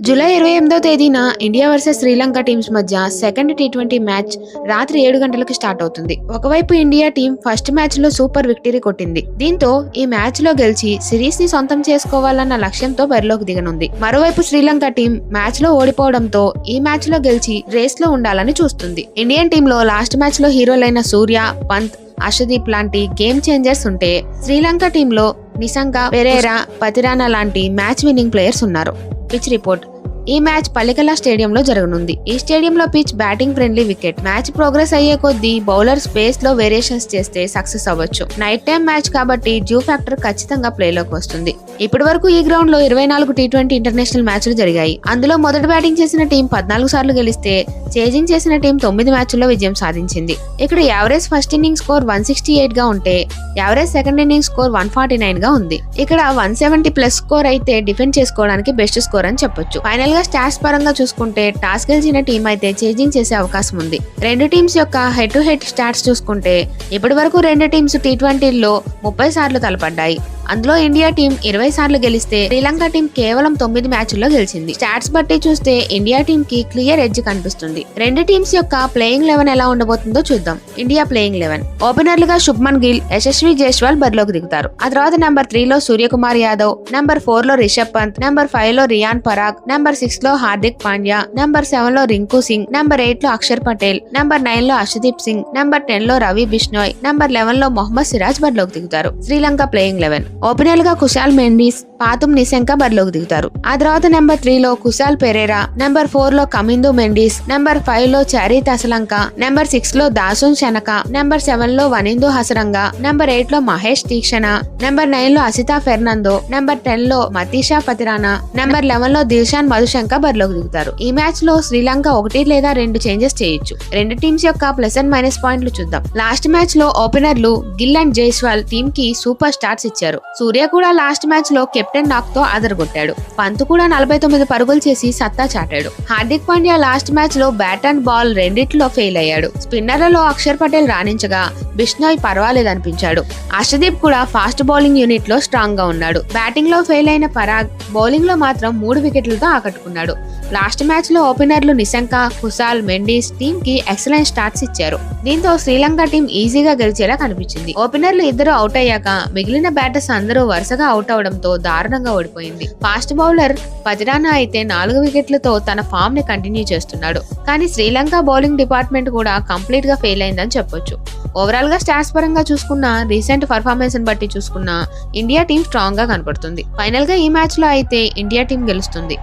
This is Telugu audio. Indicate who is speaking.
Speaker 1: జూలై ఇరవై ఎనిమిదో తేదీన ఇండియా వర్సెస్ శ్రీలంక టీమ్స్ మధ్య సెకండ్ టీ ట్వంటీ మ్యాచ్ రాత్రి ఏడు గంటలకు స్టార్ట్ అవుతుంది. ఒకవైపు ఇండియా టీం ఫస్ట్ మ్యాచ్లో సూపర్ విక్టరీ కొట్టింది. దీంతో ఈ మ్యాచ్లో గెలిచి సిరీస్ని సొంతం చేసుకోవాలన్న లక్ష్యంతో బరిలోకి దిగనుంది. మరోవైపు శ్రీలంక టీం మ్యాచ్లో ఓడిపోవడంతో ఈ మ్యాచ్లో గెలిచి రేస్లో ఉండాలని చూస్తుంది. ఇండియన్ టీమ్లో లాస్ట్ మ్యాచ్లో హీరోలైన సూర్య పంత్ అషదీప్ లాంటి గేమ్ చేంజర్స్ ఉంటే శ్రీలంక టీంలో నిశంక పెరేరా పతిరానా లాంటి మ్యాచ్ విన్నింగ్ ప్లేయర్స్ ఉన్నారు. పిచ్ రిపోర్ట్ ఈ మ్యాచ్ పల్లికల స్టేడియంలో జరగనుంది. ఈ స్టేడియంలో pitch batting friendly wicket match progress అయ్యే కొద్దీ బౌలర్ స్పేస్లో వేరియేషన్స్ చేస్తే సక్సెస్ అవ్వచ్చు. నైట్ టైం మ్యాచ్ కాబట్టి జ్యూ ఫ్యాక్టర్ ఖచ్చితంగా ప్లేలోకి వస్తుంది. ఇప్పటి వరకు ఈ గ్రౌండ్లో ఇరవై నాలుగు టీ ట్వంటీ ఇంటర్నేషనల్ మ్యాచ్లు జరిగాయి. అందులో మొదటి బ్యాటింగ్ చేసిన టీం పద్నాలుగు సార్లు గెలిస్తే చేజింగ్ చేసిన టీం తొమ్మిది మ్యాచ్ల్లో విజయం సాధించింది. ఇక్కడ average first inning score one sixty ఎయిట్గా ఉంటే average second inning score one forty నైన్గా ఉంది. ఇక్కడ వన్ సెవెంటీ ప్లస్ స్కోర్ అయితే డిఫెండ్ చేసుకోవడానికి బెస్ట్ స్కోర్ అని చెప్పొచ్చు. ఫైనల్ గా స్టాట్స్ పరంగా చూసుకుంటే టాస్ గెలిచిన టీం అయితే చేజింగ్ చేసే అవకాశం ఉంది. రెండు టీమ్స్ యొక్క హెడ్ టు హెడ్ స్టాట్స్ చూసుకుంటే ఇప్పటి వరకు రెండు టీమ్స్ టీ ట్వంటీల్లో ముప్పై సార్లు తలపడ్డాయి. అందులో ఇండియా టీం ఇరవై సార్లు గెలిస్తే శ్రీలంక టీం కేవలం తొమ్మిది మ్యాచ్ల్లో గెలిచింది. స్టాట్స్ బట్టి చూస్తే ఇండియా టీం కి క్లియర్ ఎడ్జ్ కనిపిస్తుంది. రెండు టీమ్స్ యొక్క ప్లేయింగ్ లెవెన్ ఎలా ఉండబోతుందో చూద్దాం. India playing eleven. ఓపెనర్లుగా Shubman Gill Yashasvi Jaiswal బరిలోకి దిగుతారు. ఆ తర్వాత నెంబర్ త్రీ లో సూర్యకుమార్ యాదవ్ నెంబర్ ఫోర్లో రిషబ్ పంత్ నెంబర్ ఫైవ్లో రియాన్ పరాగ్ నెంబర్ సిక్స్లో హార్దిక్ పాండ్యా నెంబర్ సెవెన్లో రింకు సింగ్ నెంబర్ ఎయిట్లో అక్షర్ పటేల్ నెంబర్ నైన్లో అర్షదీప్ సింగ్ నెంబర్ టెన్లో రవి బిష్నోయ్ నెంబర్ లెవెన్లో మొహమ్మద్ సిరాజ్ బరిలోకి దిగుతారు. Sri Lanka playing eleven. ఓపెనర్గా కుశాల్ మెండిస్ పాతుం నిశంక బరిలోకి దిగుతారు. ఆ తర్వాత నెంబర్ త్రీ లో కుశాల్ పెరేరా నెంబర్ ఫోర్లో కమిందు మెండిస్ నెంబర్ ఫైవ్లో చారిత్ అసలంక నెంబర్ సిక్స్లో దాసున్ శనక నెంబర్ సెవెన్లో వనిందు హసరంగ నెంబర్ ఎయిట్లో మహేష్ తీక్షణ నెంబర్ నైన్లో అసితా ఫెర్నాందో నెంబర్ టెన్లో మతీషా పతిరానా నెంబర్ లెవెన్లో దిల్షాన్ మధుశంక బరిలోకి దిగుతారు. ఈ మ్యాచ్లో శ్రీలంక ఒకటి లేదా రెండు చేంజెస్ చేయొచ్చు. రెండు టీమ్స్ యొక్క ప్లస్ అండ్ మైనస్ పాయింట్లు చూద్దాం. లాస్ట్ మ్యాచ్లో ఓపెనర్లు గిల్ అండ్ జైస్వాల్ టీమ్కి సూపర్ స్టార్స్ ఇచ్చారు. సూర్య కూడా లాస్ట్ మ్యాచ్లో కెప్టెన్ నాక్తో అదరగొట్టాడు పంత్ కూడా నలభై తొమ్మిది పరుగులు చేసి సత్తా చాటాడు. హార్దిక్ పాండ్యా లాస్ట్ మ్యాచ్లో బ్యాట్ అండ్ బాల్ రెండిట్లో ఫెయిల్ అయ్యాడు. స్పిన్నర్లలో అక్షర్ పటేల్ రాణించగా బిష్నోయ్ పర్వాలేదనిపించాడు. అర్షదీప్ కూడా ఫాస్ట్ బౌలింగ్ యూనిట్లో స్ట్రాంగ్గా ఉన్నాడు. బ్యాటింగ్లో ఫెయిల్ అయిన పరాగ్ బౌలింగ్లో మాత్రం మూడు వికెట్లతో ఆకట్టుకున్నాడు. లాస్ట్ మ్యాచ్లో ఓపెనర్లు నిశంక కుసాల్ మెండీస్ టీమ్కి ఎక్సలెంట్ స్టార్ట్స్ ఇచ్చారు. దీంతో శ్రీలంక టీం ఈజీగా గెలిచేలా కనిపించింది. ఓపెనర్లు ఇద్దరు అవుట్ అయ్యాక మిగిలిన బ్యాటర్స్ అందరూ వరుసగా అవుట్ అవడంతో దారుణంగా ఓడిపోయింది. ఫాస్ట్ బౌలర్ పతిరానా అయితే నాలుగు వికెట్లతో తన ఫామ్ని కంటిన్యూ చేస్తున్నాడు. కానీ శ్రీలంక బౌలింగ్ డిపార్ట్మెంట్ కూడా కంప్లీట్గా ఫెయిల్ అయిందని చెప్పొచ్చు. ఓవరాల్గా స్టాట్స్ పరంగా చూసుకున్న రీసెంట్ పర్ఫార్మెన్స్ని బట్టి చూసుకున్న ఇండియా టీం స్ట్రాంగ్గా కనపడుతుంది. ఫైనల్గా ఈ మ్యాచ్లో అయితే ఇండియా టీం గెలుస్తుంది.